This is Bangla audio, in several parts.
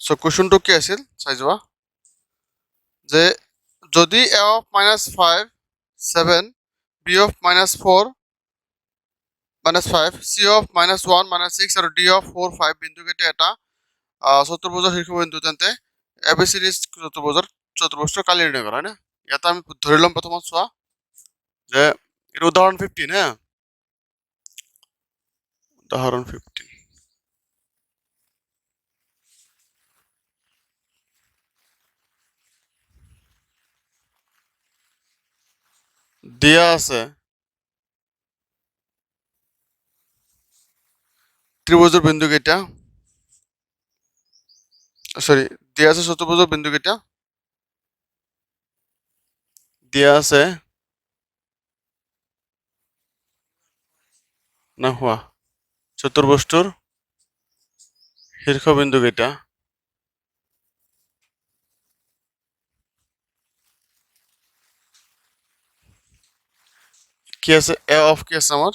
চ' কুৱেশ্যনটো কি আছিল? চাই যোৱা। যে যদি A of minus five seven B of minus four minus five C of minus one minus six আৰু ডি অফ ফ'ৰ ফাইভ বিন্দুকেইটা এটা চতুৰ্ভুজৰ শীৰ্ষবিন্দু তেন্তে এ বি চিৰিজ চতুৰ্ভুজৰ চতুৰ্ভুজটো কালি নিৰ্ণয় কৰা হয় না ইয়াতে আমি ধৰি ল'ম প্ৰথমত চোৱা, যে এইটো উদাহৰণ ফিফটিন হা। উদাহৰণ ফিফটিন দিয়া আছে। ত্ৰিভুজৰ বিন্দু কেইটা? চৰি দিয়া আছে চতুৰ্ভুজৰ বিন্দু কেইটা? দিয়া আছে। না, হোৱা। চতুৰ্ভুজটোৰ শীৰ্ষবিন্দু কেইটা? কি আছে? এ অফ কি আছে আমার?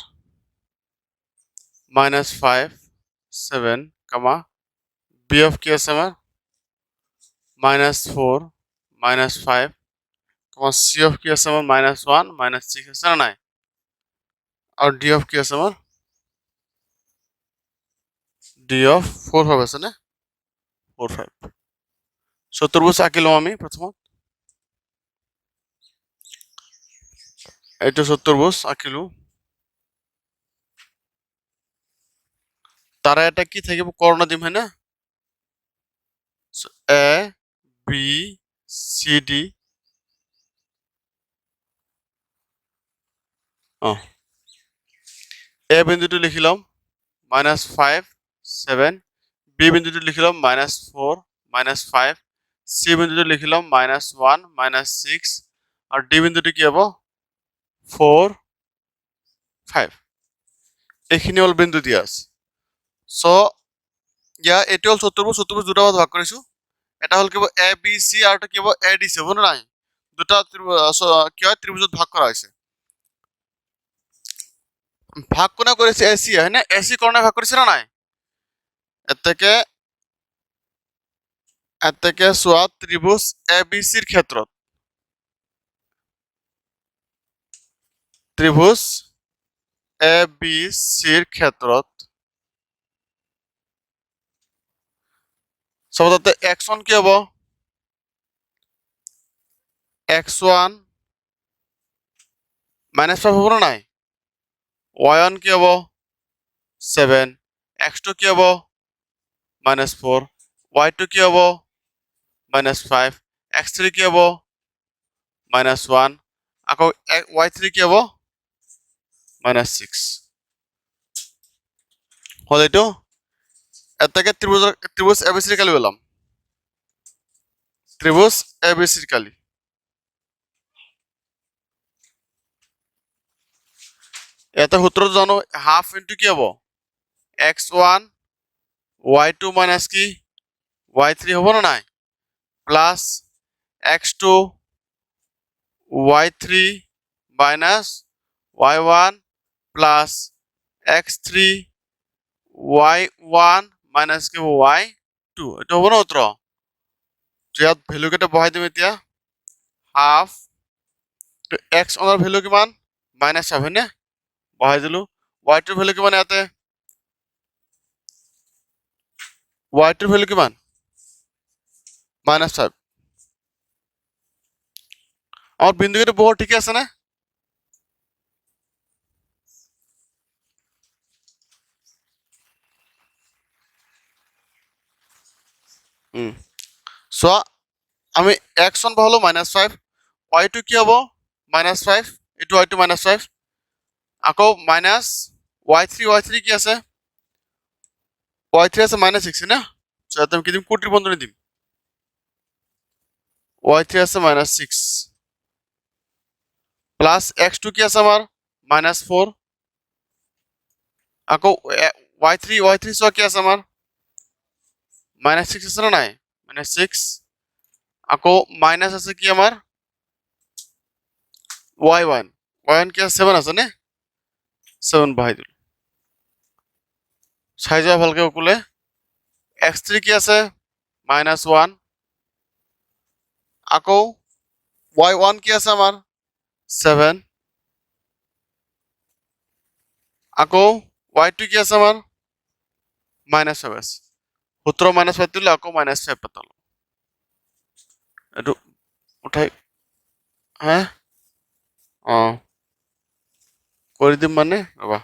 Minus five seven comma B of কি আছে আমার? Minus four minus five comma C of কি আছে আমার? মাইনাস ওয়ান মাইনাস সিক্স আছে না নাই? আর ডি অফ কি আছে আমার? ডি অফ ফোর ফাইভ আছে না? ফোর ফাইভ চতুর্ভুজ আঁকিলাম আমি প্রথমত। এইটো চতুর্ভুজ আঁকিলো তারা এটা কি থাকিব কৰ্ণ দিম হয় এ, বি চি ডি। এ বিন্দুটো লিখি ল'ম, মাইনাছ ফাইভ, ছেভেন। বি বিন্দুটো লিখি ল'ম, minus four, minus five. C বিন্দুটো লিখি ল'ম, মাইনাছ ওৱান, মাইনাছ ছিক্স। আৰু ডি বিন্দুটো কি হ'ব? ফ'ৰ ফাইভ এইখিনি হ'ল বিন্দু দিয়া। আছে চ' ইয়াৰ এইটো হ'ল চতুৰ্ভুজ চতুৰ্ভুজ দুটা ভাগ কৰিছোঁ। এটা হ'ল কি এ বি চি আৰু এটা কি এ ডি চি হ'ব নে নাই? দুটা কি হয়? ত্ৰিভুজত ভাগ কৰা হৈছে। ভাগ কোনে কৰিছে? এ চি হয় নে? এ চি কৰ্ণে ভাগ কৰিছে নে নাই? এতেকে এতেকে চোৱা ত্ৰিভুজ এ বি চিৰ ক্ষেত্ৰত। ত্ৰিভুজ এ বি চিৰ ক্ষেত্ৰত চাব এক্স ওৱান কি হ'ব? এক্স ওৱান মাইনাছ ফাইভ হ'ব নাই? ৱাই ওৱান কি হ'ব? ছেভেন এক্স টু কি হ'ব? মাইনাছ ফ'ৰ ৱাই টু কি হ'ব? মাইনাছ ফাইভ এক্স থ্ৰী কি হ'ব? মাইনাছ ওৱান আকৌ ৱাই থ্ৰী কি হ'ব? মাইনাছ ছিক্স হ'ল এইটো? এটাকে ত্ৰিভুজৰ ত্ৰিভুজ এ বি চিৰ কালি ওলাম ত্ৰিভুজ এ বি চিৰ কালি। এটা সূত্ৰটো জানো হাফ ইনটু কি হ'ব? X one Y two minus কি? ৱাই থ্ৰী হ'ব নে নাই? Plus X two Y three minus Y one plus X three Y one minus কি হ'ব ৱাই টু এইটো হ'ব ন উত্তৰ? ইয়াত ভেলু কেইটা বহাই দিম এতিয়া। হাফ এক্স ওৱানৰ ভেলু কিমান? মাইনাছ ফাইভ হয়নে? বহাই দিলোঁ। ৱাই টুৰ ভেলু কিমান ইয়াতে? ৱাই টুৰ ভেলু কিমান? মাইনাছ ফাইভ আমাৰ বিন্দুকেইটা বৰ ঠিকে আছে চোৱা আমি one বহালোঁ minus five why two কি হ'ব? মাইনাছ ফাইভ এইটো ৱাই টু মাইনাছ ফাইভ আকৌ minus why three y three কি আছে? ৱাই থ্ৰী আছে মাইনাছ ছিক্স না? চ' ইয়াতে আমি কি দিম? কোটিৰ বন্ধনী দিম। ৱাই থ্ৰী আছে minus six plus x two কি আছে আমাৰ? মাইনাছ ফ'ৰ আকৌ ৱাই থ্ৰী ৱাই থ্ৰী চোৱা কি আছে আমাৰ? মাইনাছ ছিক্স আছে নে নাই? মাইনাছ ছিক্স আকৌ মাইনাছ আছে কি আমাৰ? ৱাই ওৱান ৱাই ওৱান কি আছে? ছেভেন আছে নে? ছেভেন বহাই দিলোঁ। চাই যোৱা ভালকে সকলোৱে এক্স থ্ৰী কি আছে? মাইনাস ওৱান আকৌ ৱাই ওৱান কি আছে আমাৰ? ছেভেন আকৌ ৱাই টু কি আছে আমাৰ? মাইনাছ ফাইভ সোতৰ মাইনাছ ফাইভ দিলে আকৌ মাইনাছ ফাইভ পাতালো। এইটো উঠাই, হে? অঁ। কৰি দিম মানে? ৰ'বা।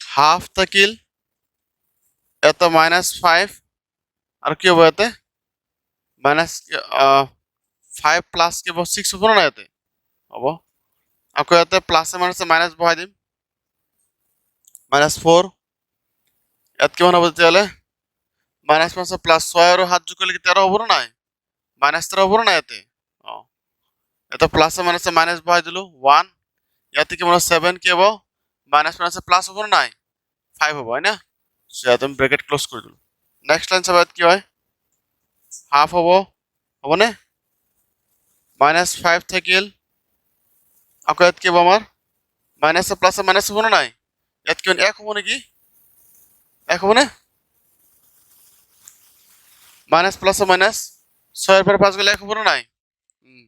হাফ থাকিল, এটা মাইনাছ ফাইভ, আৰু কি হ'ব ইয়াতে? মাইনাছ ফাইভ প্লাছ কি হ'ব? ছিক্স হ'ব না ইয়াতে? হ'ব। আকৌ ইয়াতে প্লাছে মাইনাছে, মাইনাছ বহাই দিম। Minus four. ইয়াত কিমান হ'ব তেতিয়াহ'লে মাইনাছ মাইনাছ প্লাছ ছয় আৰু সাত যোগ কৰিলে তেৰ হ'ব নাই? মাইনাছ তেৰ হ'ব নাই ইয়াতে অঁ ইয়াতে প্লাছে মাইনাছে মাইনাছ বহাই দিলোঁ ওৱান ইয়াতে কিমান ছেভেন কি হ'ব? মাইনাছ মাইনাছে প্লাছ হ'ব নাই? ফাইভ হ'ব, হয় না? ইয়াতে আমি ব্ৰেকেট ক্ল'জ কৰি দিলোঁ নেক্সট লাইন চাবা ইয়াত কি হয়? হাফ হ'ব। হ'বনে মাইনাছ ফাইভ থাকিল আকৌ ইয়াত কি হ'ব আমাৰ মাইনাছে প্লাছে মাইনাছ হ'ব নাই? ইয়াত কিমান এক হ'ব নেকি? এক হ'বনে মাইনাছ প্লাছে মাইনাছ ছয়ৰ পৰা পাঁচ গ'লে এক হ'ব না নাই? উম,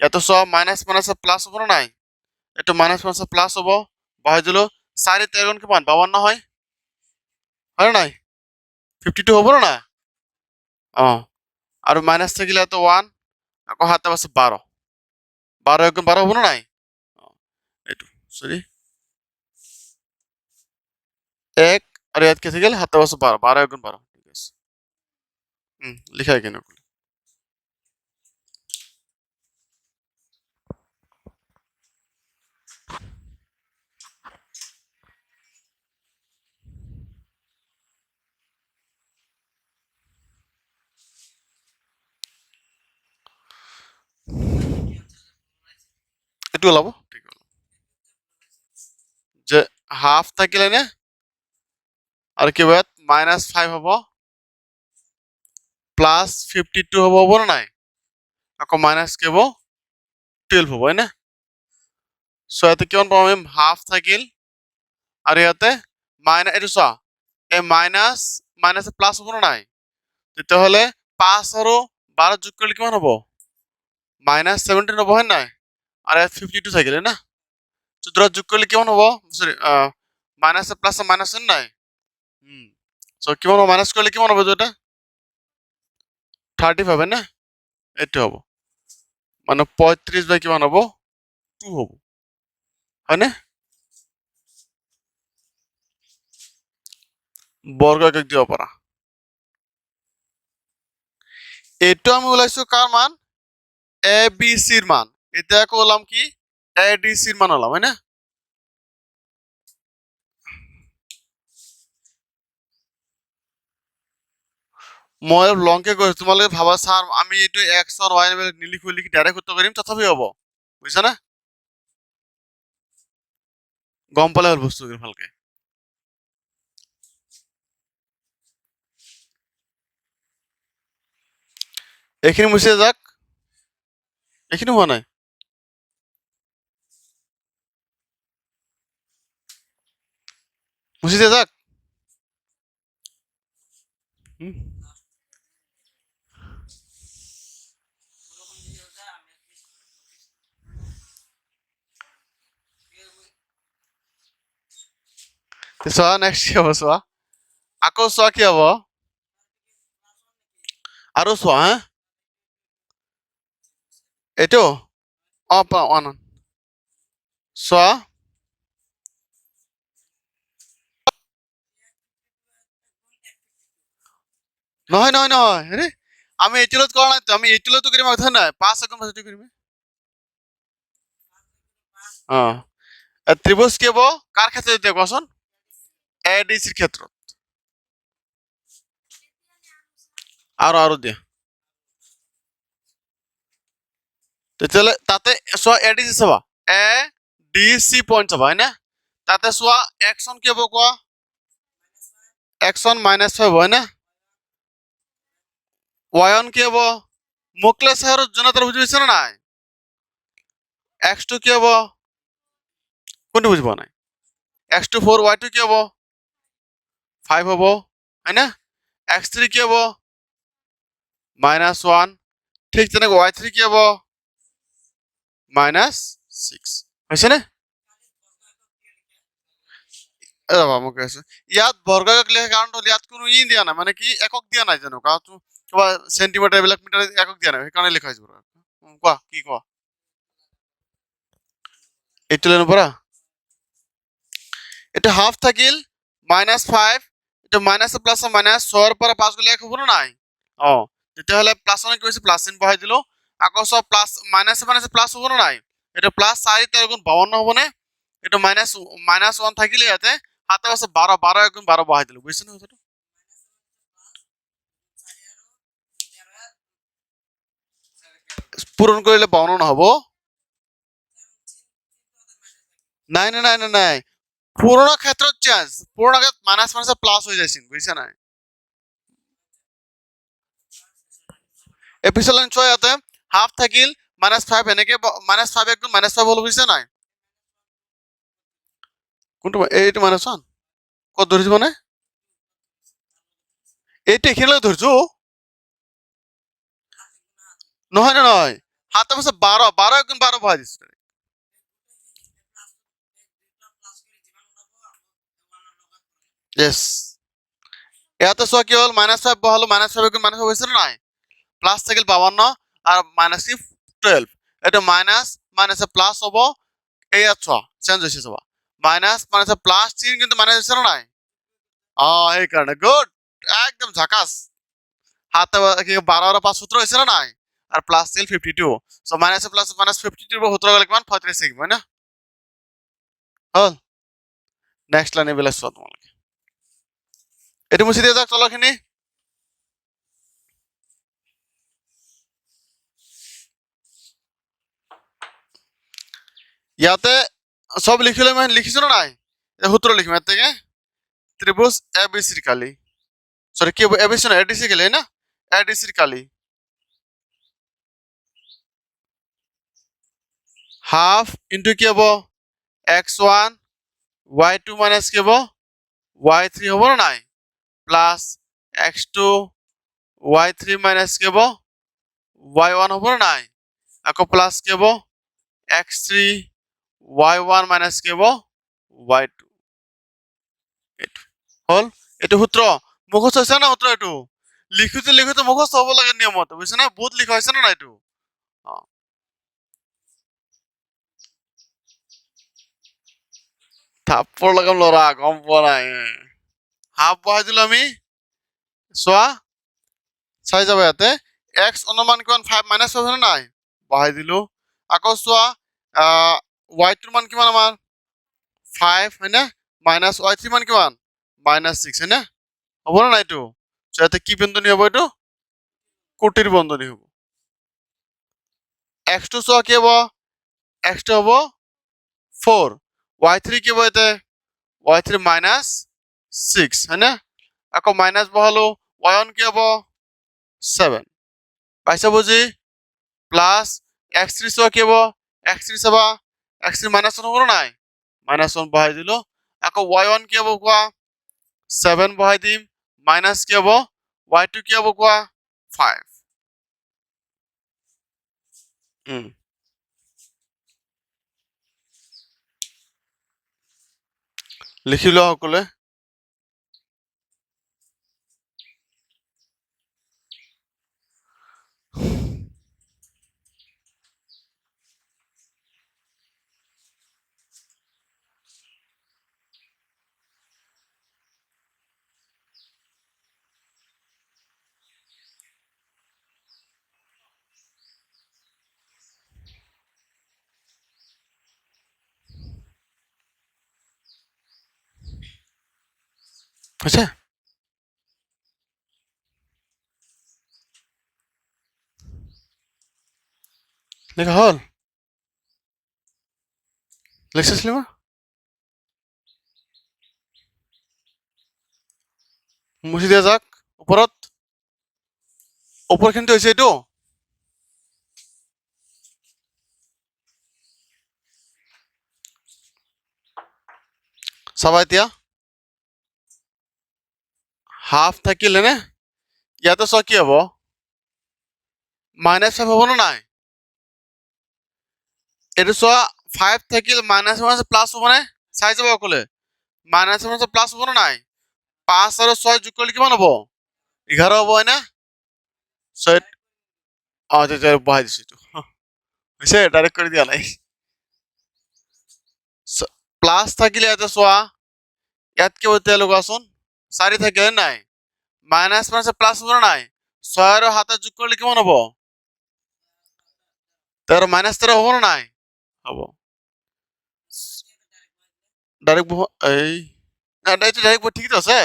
ইয়াতো চোৱা মাইনাছ মাইনাছে প্লাছ হ'ব না নাই? এইটো মাইনাছ মাইনাছে প্লাছ হ'ব বহাই দিলোঁ চাৰি তেৰগুণ কিমান বাৱন্ন হয়? হয় নাই? ফিফটি টু হ'ব না অঁ আৰু মাইনাছ থাকিলে ইয়াতে ওৱান আকৌ সাতে পাঁচে বাৰ। বাৰ একগুণ বাৰ হ'ব না নাই? এইটো চৰি এক আৰু ইয়াত কি থাকিল সাতে পাঁচে বাৰ বাৰ একগুণ বাৰ ঠিক আছে উম, লিখাই কেনে এইটো ওলাব ঠিক ওলাব যে হাফ থাকিলে নে আৰু কিবা ইয়াত মাইনাছ ফাইভ হ'ব প্লাছ ফিফটি টু হ'ব হ'ব নে নাই? আকৌ মাইনাছ কি হ'ব? টুৱেল্ভ হ'ব, হয়নে? চ' ইয়াতে কিমান পাম হাফ থাকিল। আৰু ইয়াতে মাইনাছ এইটো চোৱা, এই মাইনাছ মাইনাছ প্লাছ হ'ব নে নাই? তেতিয়াহ'লে পাঁচ আৰু বাৰ যোগ কৰিলে কিমান হ'ব? মাইনাছ ছেভেণ্টিন হ'ব হয় নাই? আৰু ইয়াত ফিফটি টু থাকিলে না চৈধ্য যোগ কৰিলে কিমান হ'ব? চৰি মাইনাছ প্লাছ মাইনাছ নাই? চ' কিমান হ'ব মাইনাছ কৰিলে কিমান হ'ব এটা ফাইভ হয় না এইটো হ'ব মানে পঁয়ত্ৰিছ বাই কিমান হ'ব টু হ'ব হয়নে বৰ্গ একক দিব পাৰা এইটো আমি ওলাইছো কাৰ মান এ বি চিৰ মান এতিয়া আকৌ ওলাম কি এ ডি চিৰ মান ওলাম হয়নে মই লংকে কৈছো তোমালোকে ভাবা, ছাৰ, আমি এইটো এক্স আৰু ৱাই নিলিখো লিখি ডাইৰেক্ট কৰিম? তথাপি হ'ব, বুজিছানে? গম পালে হ'ল বস্তুখিনি ভালকে। এইখিনি মুচি যাক। এইখিনি হোৱা নাই। মুচি যাক। চোৱা নেক্সট কি হ'ব চোৱা আকৌ চোৱা কি হ'ব আৰু চোৱা হা এইটো অ পা অন। চোৱা নহয় নহয় নহয় হেৰি আমি এইটোলত কৰা নাই আমি এইটোলতো কৰিম কথা নাই পাঁচ একম পাঁচটো কৰিম অ ত্ৰিভুজ কি হ'ব কাৰ ক্ষেত্ৰত এতিয়া কোৱাচোন এ ডি চিৰ ক্ষেত্ৰত আৰু আৰু দিয়া তেতিয়াহ'লে তাতে চোৱা এ ডি চি চাবা এ ডি চি পইণ্ট চাবা হয়নে তাতে চোৱা একচন কি হ'ব কোৱা? একচন মাইনাছ ফাইভ হয়নে ৱায়ন কি হ'ব? মোকলে চেহাৰত জোনাতৰ বুজি পাইছে নে নাই? এক্স টু কি হ'ব? কোনটো বুজি পোৱা নাই? X two four Y two কি হ'ব? ফাইভ হ'ব হয়নে এক্স থ্ৰী কি হ'ব? মাইনাছ ওৱান ঠিক তেনেকৈ ৱাই থ্ৰী কি হ'ব? মাইনাছ ছিক্স হৈছেনে ৰ'বা, মই কৈ আছো। ইয়াত বৰ্গ একক লিখা কাৰণটো ইয়াত কোনো ই দিয়া নাই মানে কি একক দিয়া নাই জানো? কাৰণটো কিবা চেণ্টিমিটাৰ এইবিলাক মিটাৰ একক দিয়া নাই, সেইকাৰণে লিখা হৈছে কোৱা, কি কোৱা? এইটো লৈ নপৰা এইটো হাফ থাকিল মাইনাছ ফাইভ এইটো মাইনাছ প্লাছ মাইনাছ ছয়ৰ পৰা পাঁচ গ'লে এক হ'ব নাই? অঁ, তেতিয়াহ'লে প্লাছ মানে কি হৈছে প্লাছ চিন বহাই দিলোঁ। আকৌ চব প্লাছ মাইনাছ মাইনাছ প্লাছ হ'ব নে নাই? এইটো প্লাছ চাৰি তেৰ গুণ বাৱন্ন হ'বনে? এইটো মাইনাছ মাইনাছ ওৱান থাকিলে ইয়াতে সাতৰ পাছত বাৰ বাৰ এক গুণ বাৰ বহাই দিলোঁ। বুজিছে নে কথাটো? পূৰণ কৰিলে বাৱন্ন নহ'ব। নাই নাই নাই নাই নাই। পূৰণৰ ক্ষেত্ৰত চেঞ্জ পূৰণৰ ক্ষেত্ৰত মাইনাছ মাইনাছ প্লাছ হৈ চিন বুজিছা নাই? লাইন চোৱা ইয়াতে হাফ থাকিল মাইনাছ ফাইভ এনেকে মাইনাছ ফাইভ একদম মাইনাছ ফাইভ হ'ল বুজিছা নাই? কোনটো এইটো মাইনাছ ওৱান ক'ত ধৰিছো মানে? এইটো এইখিনিলৈ ধৰিছো। নহয় নহয়, সাতৰ পাছত বাৰ বাৰ একদম বাৰ বহাই দিছো। য়েছ ইয়াতে চোৱা কি হ'ল? মাইনাছ ফাইভ বহালো মাইনাছ ফাইভ একদম মাইনাছ ফাইভ হৈছে নে নাই? প্লাছ থাকিল বাৱন্ন আৰু মাইনাছ কি? টুৱেলভ এইটো মাইনাছ মাইনাছে প্লাছ হ'ব এইয়াত চোৱা চেঞ্জ হৈছে চাবা মাইনাছ মাইনাছে প্লাছ চিন কিন্তু মাইনাছ হৈছে নে নাই? অঁ সেইকাৰণে গুড একদম ঝাকাছ সাত কি, বাৰ আৰু পাঁচ সোতৰ হৈছে নে নাই? আৰু প্লাছ ছিল ফিফটি টু চ' মাইনাছ প্লাছ মাইনাছ ফিফটি পৰা সোতৰ গ'লে কিমান? থাকিব হয় না? হ'ল। নেক্সট লাইন চোৱা তোমালোকে। এইটো মুচি দিয়া যাওক তলৰখিনি। ইয়াতে সব লিখিলে মানে লিখিছো না নাই? সূত্র লিখিম এর থেকে ত্রিভুজ এবিসির কালি। সরি কি এবিসি না এডিসি কালি, না? এডিসির কালি। হাফ ইন্টু কি হব? X one Y two minus কি হব? ওয়াই থ্রি হব না নাই? Plus X two Y three minus কি হব? ওয়াই ওয়ান হব নাই? আকৌ প্লাস কি হব? X three Y one minus কি হব? Y two. এইটো। হ'ল? এইটো সূত্ৰ। মুখস্থ হৈছে না সূত্ৰ এইটো? লিখোতে লিখোতে মুখস্থ হ'ব লাগে নিয়মত। বুজিছে না? বহুত লিখা হৈছে না এইটো? অ। থাপ্পৰ লগাম ল'ৰা, গম পোৱা নাই। হাফ বহাই দিলো আমি। চোৱা, চাই যাব ইয়াতে। এক্স অনুমান কিমান ফাইভ মাইনাছ হয় নাই? বহাই দিলো। আকৌ চোৱা ৱাই টুৰ মান কিমান আমাৰ? ফাইভ হয়নে? মাইনাছ ৱাই থ্ৰী মান কিমান? মাইনাছ ছিক্স হয়নে? হ'ব নে নাই এইটো? ইয়াতে কি বন্ধনী হ'ব এইটো? কোটিৰ বন্ধনী হ'ব। এক্সটো চোৱা, কি হ'ব? এক্সটো হ'ব ফ'ৰ ৱাই থ্ৰী কি হ'ব ইয়াতে? ৱাই থ্ৰী মাইনাছ হয়নে? আকৌ মাইনাছ বহালো ৱাই ওৱান কি হ'ব? ছেভেন পাইছা বুজি? প্লাছ এক্স থ্ৰী চোৱা কি হ'ব? এক্স থ্ৰী চাবা। এক্স থ্ৰী মাইনাছ ওৱান নাই? মাইনাছ ওৱান বহাই দিলো। আকৌ ৱাই ওৱান কি হ'ব কোৱা? ছেভেন বহাই দিম। মাইনাছ কি হ'ব? ৱাই টু কি হ'ব কোৱা? ফাইভ লিখি লোৱা সকলোৱে। হৈছে লেখা হ'ল? লিখিছিলি মই মুচি দিয়া যাক ওপৰত। ওপৰখিনিতো হৈছে এইটো। চাবা এতিয়া। হাফ থাকিলে নে, ইয়াতে চোৱা কি হ'ব? মাইনাছ ফাইভ হ'ব নে নাই? এইটো চোৱা ফাইভ থাকিল মাইনাছ মাইনাছ প্লাছ হ'বনে চাই যাব অকলে। মাইনাছ মাইনাছ প্লাছ হ'ব নে নাই? পাঁচ আৰু ছয় যোগ কৰিলে কিমান হ'ব? এঘাৰ হ'ব, হয়নে? ছয়, অঁ তেতিয়া বহাই দিছোঁ এইটো। হৈছে ডাইৰেক্ট কৰি দিয়া নাই। প্লাছ থাকিলে ইয়াতে চোৱা ইয়াত কি হ'ব তেতিয়া লগোৱাচোন। চাৰি থাকিলে নাই। মাইনাছ মাইনাছ প্লাছ হ'ব নাই? ছয় আৰু সাতে যোগ কৰিলে কিমান হ'ব? তেৰ, মাইনাছ তেৰ হ'ব নে নাই? হ'ব। ডাইৰেক্ট এই নাই এইটো ডাইৰেক্ট ঠিকেই আছে।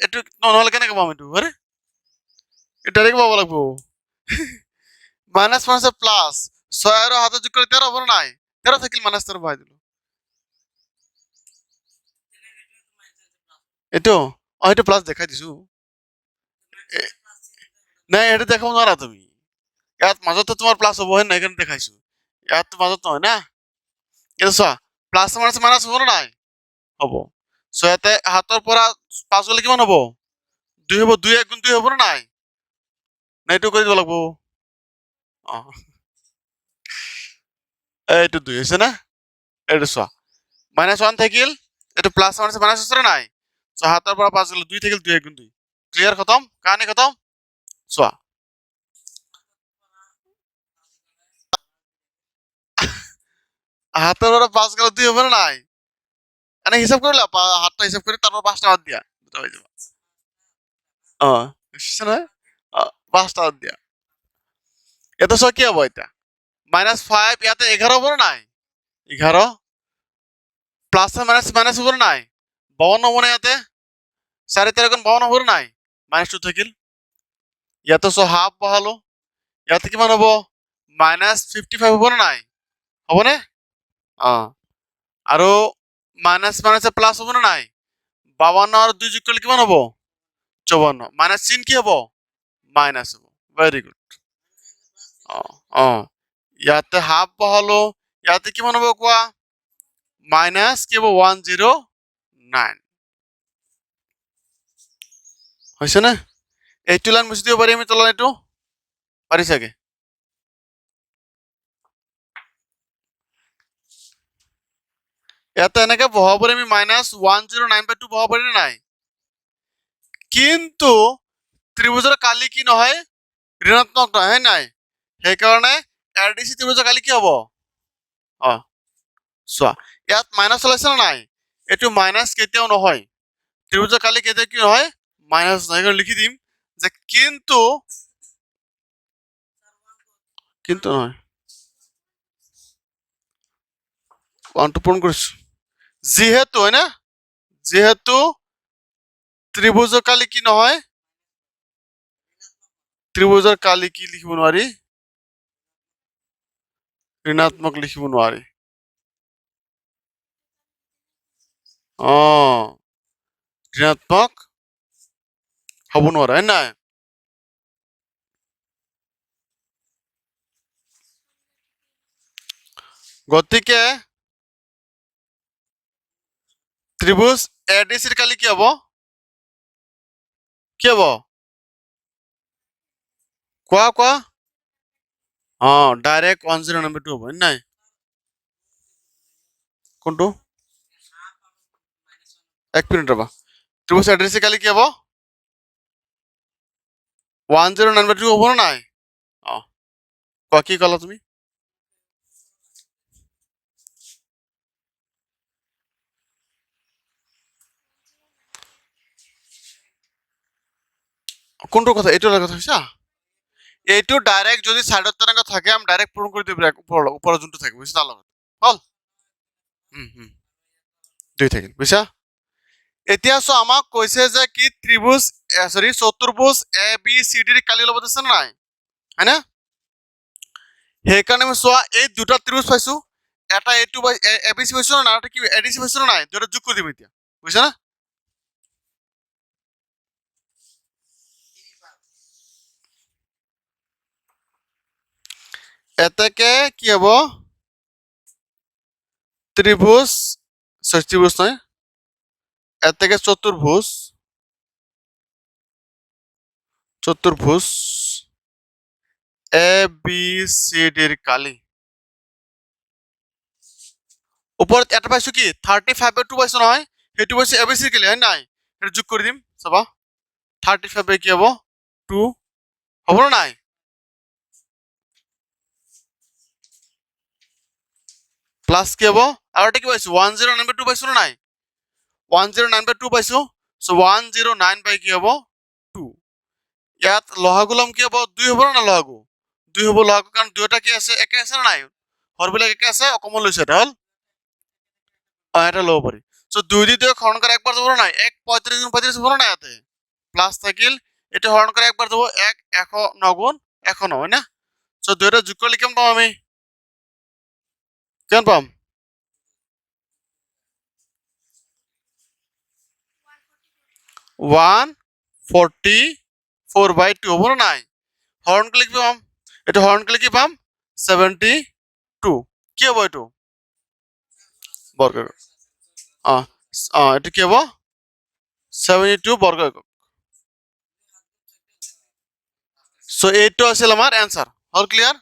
এইটো নহ'লে কেনেকৈ পাম এইটো আৰে এইটো ডাইৰেক্ট পাব লাগিব। মাইনাছ মাইনাছ প্লাছ ছয় আৰু সাতে যোগ কৰিলে তেৰ হ'ব নাই? তেৰ থাকিল মাইনাছ তেৰ বহাই দিলোঁ। এইটো? অঁ সেইটো প্লাছ দেখাই দিছো। নাই সেইটো দেখাব নোৱাৰা তুমি। ইয়াত মাজতে তোমাৰ প্লাছ হ'ব, হয় নাই? সেইকাৰণে দেখাইছো। ইয়াত মাজত নহয় না? এইটো চোৱা প্লাছ মাইনাছ মাইনাছ হ'ব নে নাই? হ'ব। চ' ইয়াতে হাতৰ পৰা পাঁচ গ'লে কিমান হ'ব? দুই হ'ব, দুই এক গুণ দুই হ'ব নে নাই? নাই, এইটো কৰি দিব লাগিব। অঁ। এইটো দুই হৈছে না? এইটো চোৱা। মাইনাছ ওৱান থাকিল, এইটো প্লাছ মাইনাছ মাইনাছ হৈছে নে নাই? চ' হাতৰ পৰা পাঁচ গ'লে, দুই থাকিল দুই গুণ দুই। ক্লিয়াৰ খতম? কাহানী খতম? চোৱা হাতৰ পৰা পাঁচ গ'লে, দুই হ'ব নে নাই হিচাপ কৰিলা পা- হাতটা হিচাপ কৰি তারপর পাঁচটা বাদ দিয়া। দুটা হয়ে যাবে। ও না পাঁচটা বাদ দিয়া। এত সব কি হব এটা? মাইনাস ফাইভ ইয়াতে এগারো হব নাই। এগারো? প্লাস মাইনাস হব না নাই। বাৱন্ন হব না ইয়াতে গুণ বাৱন্ন হব না নাই? মাইনাস টু থাকিল। ইয়াতে চ হাফ বহালো ইয়াতে কিমান হব? মাইনাস ফিফটি ফাইভ হব না নাই? হবনে অ। আৰু মাইনাছ মাইনাছে প্লাছ হ'ব নে নাই? বাৱন্ন আৰু দুই যোগ কৰিলে কিমান হ'ব? চৌৱন্ন। মাইনাছ চিন কি হ'ব? মাইনাছ হ'ব। ভেৰি গুড ইয়াতে হাফ বহালো ইয়াতে কিমান হ'ব কোৱা? মাইনাছ কি হ'ব? ওৱান জিৰ' নাইন হৈছেনে এইটো লাইন মুচি দিব পাৰি, আমি তলত এইটো। পাৰি চাগে? ইয়াতে এনেকে বহাব পাৰি, আমি minus one zero' nine by two বহাব পাৰি নে নাই? কিন্তু ত্ৰিভুজৰ কালি কি নহয়? ঋণাত্মক নহয়, হয় নাই? সেইকাৰণে এৰ ডি চি ত্ৰিভুজৰ কালি কি হ'ব? অ, চোৱা, ইয়াত মাইনাছ ওলাইছে নে নাই? এইটো মাইনাছ কেতিয়াও নহয়। ত্ৰিভুজৰ কালি কেতিয়াও কি নহয় মাইনাছ নহয় সেইকাৰণে লিখি দিম যে কিন্তু কিন্তু নহয় ওৱানটো পূৰণ কৰিছো যিহেতু, হয় না? যিহেতু ত্ৰিভুজৰ কালি কি নহয় ত্ৰিভুজৰ কালি কি লিখিব নোৱাৰি? ঋণাত্মক লিখিব নোৱাৰি। ঋণাত্মক হ'ব নোৱাৰে হয় নাই গতিকে ত্ৰিভুজ এ ডি চিৰ কালি কি হ'ব কি হ'ব কোৱা কোৱা অ direct one zero' number two হ'ব হয় নাই কোনটো এক মিনিট ৰবা ত্ৰিভুজ এ ডি চিৰ কালি কি হ'ব ওৱান জিৰ' নাম্বাৰ টু হ'ব নাই অ কোৱা কি ক'লা তুমি কোনটো কথা? এইটো কথা কৈছা? এইটো ডাইৰেক্ট যদি চাইডত তেনেকুৱা থাকে, আমি ডাইৰেক্ট পূৰণ কৰি দিব ওপৰৰ ওপৰৰ যোনটো থাকে, বুজিছা তাৰ লগত? হ'ল। দুই থাকিল বুজিছা? এতিয়া চোৱা আমাক কৈছে যে কি ত্ৰিভুজ চৰি চতুৰ্ভুজ এ বি চি ডিৰ কালি আছে নে নাই? হয়নে? সেইকাৰণে আমি চোৱা এই দুটা ত্ৰিভুজ পাইছো। এটা এইটো এ বি চি পাইছো নাই? এটা কি এ ডি চি পাইছো নাই? দুটা যোগ কৰি দিম এতিয়া। বুজিছা না এতেকে কি হব? sorry, ত্রিভুজ নয় এর থেকে চতুর্ভুজ চতুর্ভুজ এ বি চি ডিৰ কালি। ওপৰত এটা পাইছো কি? থাৰ্টি ফাইভৰ টু পাইছো নহয়? সেইটো পাইছো এ বি চি কালি, হয় নাই? সেইটো যোগ কৰি দিম, চাবা। থাৰ্টি ফাইভে কি হ'ব? টু হ'ব নে নাই? প্লাছ কি হ'ব? আৰু এটা কি পাইছো? ওৱান জিৰ' নাইন টু পাইছো নে নাই? One zero' nine by two পাইছো চ' ওৱান জিৰ' নাইন বাই কি হ'ব টু ইয়াত লহাগু ল'ম কি হ'ব? দুই হ'ব নে লহাগু? দুই হ'ব লহাগু, কাৰণ দুয়োটা কি আছে? একে আছে নে নাই? হৰবিলাক একে আছে অকমান লৈছে এটা, হ'ল? অ, এটা ল'ব পাৰি। চ' দুই দি দুই হৰণ কৰা একবাৰ যাব নে নাই? এক পঁয়ত্ৰিশ গুণ পঁয়ত্ৰিশ হ'ব নে নাই ইয়াতে? প্লাছ থাকিল এইটো হৰণ কৰা একবাৰ যাব, এক, এশ নগুণ এশ ন না? চ' দুয়োটা যোগ কৰিলে কিমান পাম আমি? কিমান পাম? One forty four by two নে নাই হৰণ কৰিলে কি পাম? এইটো হৰণ কৰিলে কি পাম? ছেভেণ্টি টু কি হ'ব অ অ এইটো কি হ'ব? ছেভেণ্টি টু বৰ্গ একক চ' এইটো আছিল আমাৰ এনচাৰ হ'ল ক্লিয়াৰ